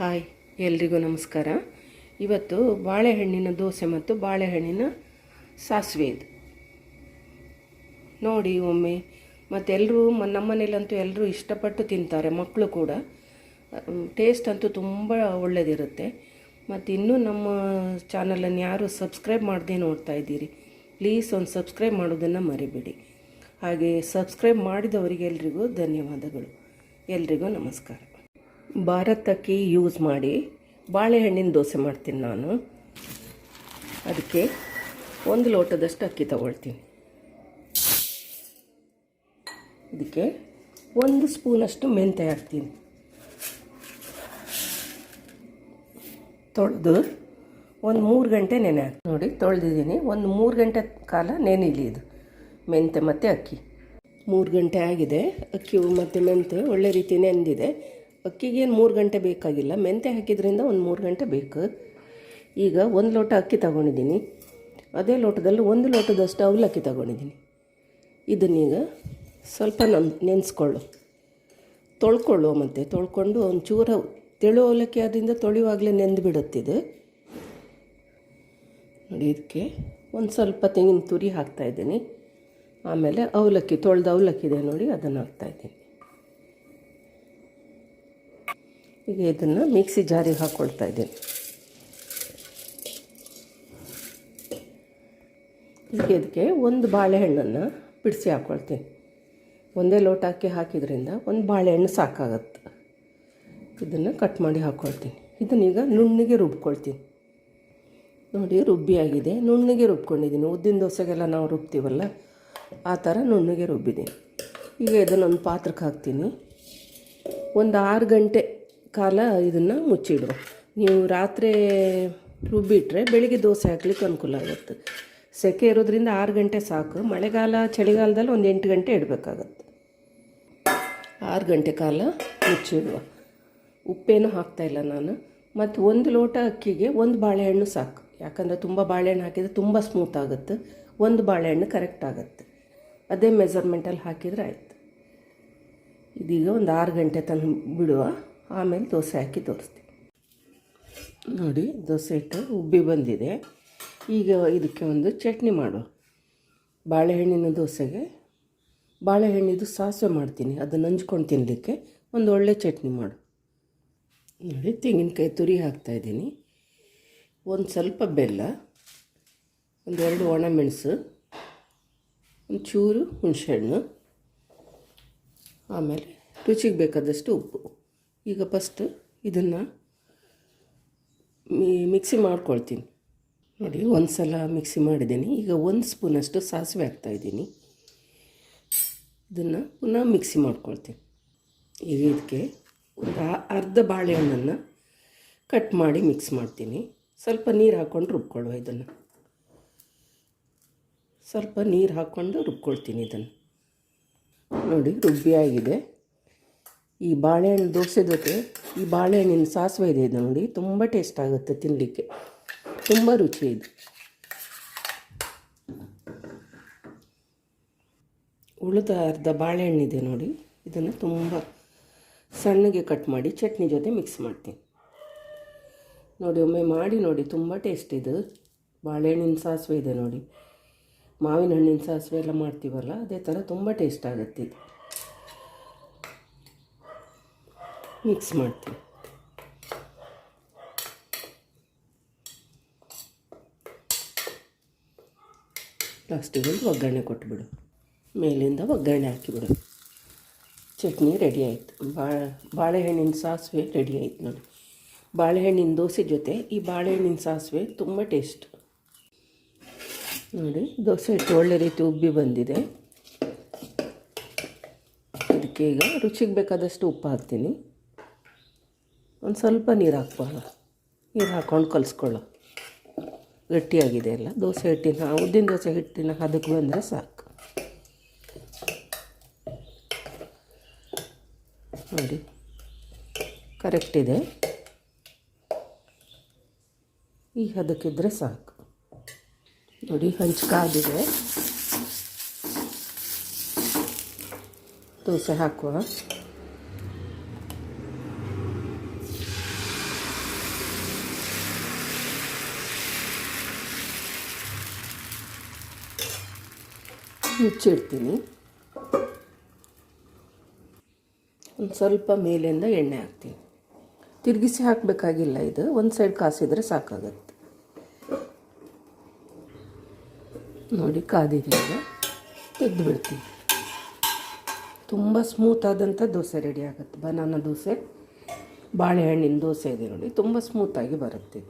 Hi, ಎಲ್ರಿಗೂ ನಮಸ್ಕಾರ. ಇವತ್ತು ಬಾಳೆಹಣ್ಣಿನ ದೋಸೆ ಮತ್ತು ಬಾಳೆಹಣ್ಣಿನ ಸಾಸಿವೆ ಇದು. ನೋಡಿ ಒಮ್ಮೆ, ಮತ್ತು ಎಲ್ಲರೂ ನಮ್ಮನೇಲಂತೂ ಎಲ್ಲರೂ ಇಷ್ಟಪಟ್ಟು ತಿಂತಾರೆ ಮಕ್ಕಳು ಕೂಡ. ಟೇಸ್ಟ್ ಅಂತೂ ತುಂಬ ಒಳ್ಳೆಯದಿರುತ್ತೆ ಮತ್ತು ಇನ್ನೂ ನಮ್ಮ ಚಾನಲನ್ನು ಯಾರು ಸಬ್ಸ್ಕ್ರೈಬ್ ಮಾಡದೆ ನೋಡ್ತಾ ಇದ್ದೀರಿ, ಪ್ಲೀಸ್ ಒಂದು ಸಬ್ಸ್ಕ್ರೈಬ್ ಮಾಡೋದನ್ನು ಮರಿಬೇಡಿ. ಹಾಗೆ ಸಬ್ಸ್ಕ್ರೈಬ್ ಮಾಡಿದವರಿಗೆ ಎಲ್ರಿಗೂ ಧನ್ಯವಾದಗಳು. ಎಲ್ರಿಗೂ ನಮಸ್ಕಾರ. ಭಾರತ್ ಅಕ್ಕಿ ಯೂಸ್ ಮಾಡಿ ಬಾಳೆಹಣ್ಣಿನ ದೋಸೆ ಮಾಡ್ತೀನಿ ನಾನು. ಅದಕ್ಕೆ ಒಂದು ಲೋಟದಷ್ಟು ಅಕ್ಕಿ ತಗೊಳ್ತೀನಿ. ಇದಕ್ಕೆ ಒಂದು ಸ್ಪೂನಷ್ಟು ಮೆಂತೆ ಹಾಕ್ತೀನಿ. ತೊಳೆದು ಒಂದು ಮೂರು ಗಂಟೆ ನೆನೆ ಹಾಕಿ ನೋಡಿ, ತೊಳೆದಿದ್ದೀನಿ. ಒಂದು ಮೂರು ಗಂಟೆ ಕಾಲ ನೆನಿಲಿ ಇದು. ಮೆಂತೆ ಮತ್ತು ಅಕ್ಕಿ. ಮೂರು ಗಂಟೆ ಆಗಿದೆ. ಅಕ್ಕಿ ಮತ್ತು ಮೆಂತೆ ಒಳ್ಳೆ ರೀತಿ ನೆಂದಿದೆ. ಅಕ್ಕಿಗೇನು ಮೂರು ಗಂಟೆ ಬೇಕಾಗಿಲ್ಲ. ಮೆಂತೆ ಹಾಕಿದ್ರಿಂದ ಒಂದು ಮೂರು ಗಂಟೆ ಬೇಕು. ಈಗ ಒಂದು ಲೋಟ ಅಕ್ಕಿ ತಗೊಂಡಿದ್ದೀನಿ. ಅದೇ ಲೋಟದಲ್ಲಿ ಒಂದು ಲೋಟದಷ್ಟು ಅವಲಕ್ಕಿ ತಗೊಂಡಿದ್ದೀನಿ. ಇದನ್ನೀಗ ಸ್ವಲ್ಪ ನನ್ ನೆನೆಸ್ಕೊಳ್ಳು. ತೊಳ್ಕೊಳ್ಳು ಮತ್ತು. ತೊಳ್ಕೊಂಡು ಒಂದು ಚೂರ ತೆಳು ಅವಲಕ್ಕಿ ಆದ್ದರಿಂದ ತೊಳೆಯುವಾಗಲೇ ನೆಂದು ಬಿಡುತ್ತಿದೆ ನೋಡಿ, ಇದಕ್ಕೆ ಒಂದು ಸ್ವಲ್ಪ ತೆಂಗಿನ ತುರಿ ಹಾಕ್ತಾಯಿದ್ದೀನಿ ಆಮೇಲೆ ಅವಲಕ್ಕಿ, ತೊಳೆದು ಅವಲಕ್ಕಿ ಇದೆ ನೋಡಿ, ಅದನ್ನು ಹಾಕ್ತಾಯಿದ್ದೀನಿ ಈಗ ಇದನ್ನು ಮಿಕ್ಸಿ ಜಾರಿಗೆ ಹಾಕ್ಕೊಳ್ತಾ ಇದ್ದೀನಿ. ಈಗ ಇದಕ್ಕೆ ಒಂದು ಬಾಳೆಹಣ್ಣನ್ನು ಬಿಡಿಸಿ ಹಾಕ್ಕೊಳ್ತೀನಿ ಒಂದೇ ಲೋಟ ಅಕ್ಕಿ ಹಾಕಿದ್ರಿಂದ ಒಂದು ಬಾಳೆಹಣ್ಣು ಸಾಕಾಗತ್ತೆ. ಇದನ್ನು ಕಟ್ ಮಾಡಿ ಹಾಕ್ಕೊಳ್ತೀನಿ ಇದನ್ನೀಗ ನುಣ್ಣಿಗೆ ರುಬ್ಕೊಳ್ತೀನಿ. ನೋಡಿ, ರುಬ್ಬಿ ಆಗಿದೆ. ನುಣ್ಣಿಗೆ ರುಬ್ಕೊಂಡಿದ್ದೀನಿ. ಉದ್ದಿನ ದೋಸೆಗೆಲ್ಲ ನಾವು ರುಬ್ತೀವಲ್ಲ, ಆ ಥರ ನುಣ್ಣಿಗೆ ರುಬ್ಬಿದ್ದೀನಿ. ಈಗ ಇದನ್ನೊಂದು ಪಾತ್ರಕ್ಕೆ ಹಾಕ್ತೀನಿ. ಒಂದು ಆರು ಗಂಟೆ ಕಾಲ ಇದನ್ನು ಮುಚ್ಚಿಡುವ ನೀವು ರಾತ್ರಿ ರುಬ್ಬಿಟ್ರೆ ಬೆಳಿಗ್ಗೆ ದೋಸೆ ಹಾಕ್ಲಿಕ್ಕೆ ಅನುಕೂಲ ಆಗುತ್ತೆ. ಸೆಕೆ ಇರೋದ್ರಿಂದ ಆರು ಗಂಟೆ ಸಾಕು. ಮಳೆಗಾಲ, ಚಳಿಗಾಲದಲ್ಲಿ ಒಂದು ಎಂಟು ಗಂಟೆ ಇಡಬೇಕಾಗತ್ತೆ. ಆರು ಗಂಟೆ ಕಾಲ ಮುಚ್ಚಿಡುವ. ಉಪ್ಪೇನು ಹಾಕ್ತಾಯಿಲ್ಲ ನಾನು. ಮತ್ತು ಒಂದು ಲೋಟ ಅಕ್ಕಿಗೆ ಒಂದು ಬಾಳೆಹಣ್ಣು ಸಾಕು. ಯಾಕಂದರೆ ತುಂಬ ಬಾಳೆಹಣ್ಣು ಹಾಕಿದರೆ ತುಂಬ ಸ್ಮೂತ್ ಆಗುತ್ತೆ. ಒಂದು ಬಾಳೆಹಣ್ಣು ಕರೆಕ್ಟ್ ಆಗುತ್ತೆ. ಅದೇ ಮೆಜರ್ಮೆಂಟಲ್ಲಿ ಹಾಕಿದರೆ ಆಯಿತು. ಇದೀಗ ಒಂದು ಆರು ಗಂಟೆ ತನ ಬಿಡುವ. ಆಮೇಲೆ ದೋಸೆ ಹಾಕಿ ತೋರಿಸ್ತೀನಿ. ನೋಡಿ, ದೋಸೆ ಇಟ್ಟು ಉಬ್ಬಿ ಬಂದಿದೆ. ಈಗ ಇದಕ್ಕೆ ಒಂದು ಚಟ್ನಿ ಮಾಡು. ಬಾಳೆಹಣ್ಣಿನ ದೋಸೆಗೆ ಬಾಳೆಹಣ್ಣಿದು ಸಾಸಿವೆ ಮಾಡ್ತೀನಿ. ಅದನ್ನು ನಂಚ್ಕೊಂಡು ತಿನ್ನಲಿಕ್ಕೆ ಒಂದು ಒಳ್ಳೆ ಚಟ್ನಿ ಮಾಡು. ನೋಡಿ, ತೆಂಗಿನಕಾಯಿ ತುರಿ ಹಾಕ್ತಾಯಿದ್ದೀನಿ ಒಂದು ಸ್ವಲ್ಪ ಬೆಲ್ಲ ಒಂದೆರಡು ಒಣಮೆಣಸು, ಒಂಚೂರು ಚೂರು ಹುಣಸೆಹಣ್ಣು, ಆಮೇಲೆ ರುಚಿಗೆ ಬೇಕಾದಷ್ಟು ಉಪ್ಪು. ಈಗ ಫಸ್ಟ್ ಇದನ್ನು ಮಿಕ್ಸಿ ಮಾಡ್ಕೊಳ್ತೀನಿ. ನೋಡಿ ಒಂದು ಸಲ ಮಿಕ್ಸಿ ಮಾಡಿದ್ದೀನಿ. ಈಗ ಒಂದು ಸ್ಪೂನಷ್ಟು ಸಾಸಿವೆ ಹಾಕ್ತಾಯಿದ್ದೀನಿ ಇದನ್ನು ಪುನಃ ಮಿಕ್ಸಿ ಮಾಡ್ಕೊಳ್ತೀನಿ. ಈಗ ಇದಕ್ಕೆ ಒಂದು ಅರ್ಧ ಬಾಳೆಹಣ್ಣನ್ನು ಕಟ್ ಮಾಡಿ ಮಿಕ್ಸ್ ಮಾಡ್ತೀನಿ. ಸ್ವಲ್ಪ ನೀರು ಹಾಕ್ಕೊಂಡು ರುಬ್ಕೊಳ್ಳುವ ಇದನ್ನು. ಸ್ವಲ್ಪ ನೀರು ಹಾಕ್ಕೊಂಡು ರುಬ್ಕೊಳ್ತೀನಿ ಇದನ್ನು. ನೋಡಿ, ರುಬ್ಬಿ ಆಗಿದೆ. ಈ ಬಾಳೆಹಣ್ಣು ದೋಸೆ ಜೊತೆ ಈ ಬಾಳೆಹಣ್ಣಿನ ಸಾಸಿವೆ ಇದೆ ಇದು ನೋಡಿ, ತುಂಬ ಟೇಸ್ಟ್ ಆಗುತ್ತೆ ತಿನ್ನಲಿಕ್ಕೆ ತುಂಬ ರುಚಿ ಇದು. ಉಳಿದ ಅರ್ಧ ಬಾಳೆಹಣ್ಣಿದೆ ನೋಡಿ, ಇದನ್ನು ತುಂಬ ಸಣ್ಣಗೆ ಕಟ್ ಮಾಡಿ ಚಟ್ನಿ ಜೊತೆ ಮಿಕ್ಸ್ ಮಾಡ್ತೀನಿ. ನೋಡಿ, ಒಮ್ಮೆ ಮಾಡಿ ನೋಡಿ, ತುಂಬ ಟೇಸ್ಟ್ ಇದು. ಬಾಳೆಹಣ್ಣಿನ ಸಾಸಿವೆ ಇದೆ ನೋಡಿ. ಮಾವಿನ ಹಣ್ಣಿನ ಸಾಸಿವೆ ಎಲ್ಲ ಮಾಡ್ತೀವಲ್ಲ, ಅದೇ ಥರ ತುಂಬ ಟೇಸ್ಟ್ ಆಗುತ್ತೆ ಇದು. ಮಿಕ್ಸ್ ಮಾಡ್ತೀನಿ. ಲಾಸ್ಟಿಗೆ ಒಂದು ಒಗ್ಗರಣೆ ಕೊಟ್ಬಿಡು. ಮೇಲಿಂದ ಒಗ್ಗರಣೆ ಹಾಕಿಬಿಡು. ಚಟ್ನಿ ರೆಡಿ ಆಯಿತು. ಬಾಳೆ ಬಾಳೆಹಣ್ಣಿನ ಸಾಸಿವೆ ರೆಡಿ ಆಯ್ತು ನೋಡಿ. ಬಾಳೆಹಣ್ಣಿನ ದೋಸೆ ಜೊತೆ ಈ ಬಾಳೆಹಣ್ಣಿನ ಸಾಸಿವೆ ತುಂಬ ಟೇಸ್ಟ್ ನೋಡಿ, ದೋಸೆ ಇಟ್ಟು ಒಳ್ಳೆ ರೀತಿ ಉಬ್ಬಿ ಬಂದಿದೆ. ಇದಕ್ಕೆ ಈಗ ರುಚಿಗೆ ಬೇಕಾದಷ್ಟು ಉಪ್ಪು ಹಾಕ್ತೀನಿ. ಒಂದು ಸ್ವಲ್ಪ ನೀರು ಹಾಕ್ಬೋದು ನೀರು ಹಾಕ್ಕೊಂಡು ಕಲಿಸ್ಕೊಳ್ಳೋ ಗಟ್ಟಿಯಾಗಿದೆ ಎಲ್ಲ. ದೋಸೆ ಹಿಟ್ಟಿನ, ಉದ್ದಿನ ದೋಸೆ ಹಿಟ್ಟಿನ ಹದಕ್ಕೆ ಬಂದರೆ ಸಾಕು. ನೋಡಿ. ಕರೆಕ್ಟ್ ಇದೆ. ಈ ಹದಕ್ಕಿದ್ರೆ ಸಾಕು. ನೋಡಿ ಹಂಚ್ಕಾಗಿದೆ ದೋಸೆ ಹಾಕುವ. ಮುಚ್ಚಿಡ್ತೀನಿ. ಒಂದು ಸ್ವಲ್ಪ ಮೇಲಿಂದ ಎಣ್ಣೆ ಹಾಕ್ತೀನಿ. ತಿರುಗಿಸಿ ಹಾಕಬೇಕಾಗಿಲ್ಲ ಇದು. ಒಂದು ಸೈಡ್ ಕಾಸಿದ್ರೆ ಸಾಕಾಗತ್ತೆ. ನೋಡಿ ಕಾದಿದೀಗ ತೆಗೆದು ಬಿಡ್ತೀನಿ ತುಂಬ ಸ್ಮೂತ್ ಆದಂಥ ದೋಸೆ ರೆಡಿ ಆಗುತ್ತೆ. ಬನಾನಾ ದೋಸೆ, ಬಾಳೆಹಣ್ಣಿನ ದೋಸೆ ಇದೆ ನೋಡಿ. ತುಂಬ ಸ್ಮೂತಾಗಿ ಬರುತ್ತೆ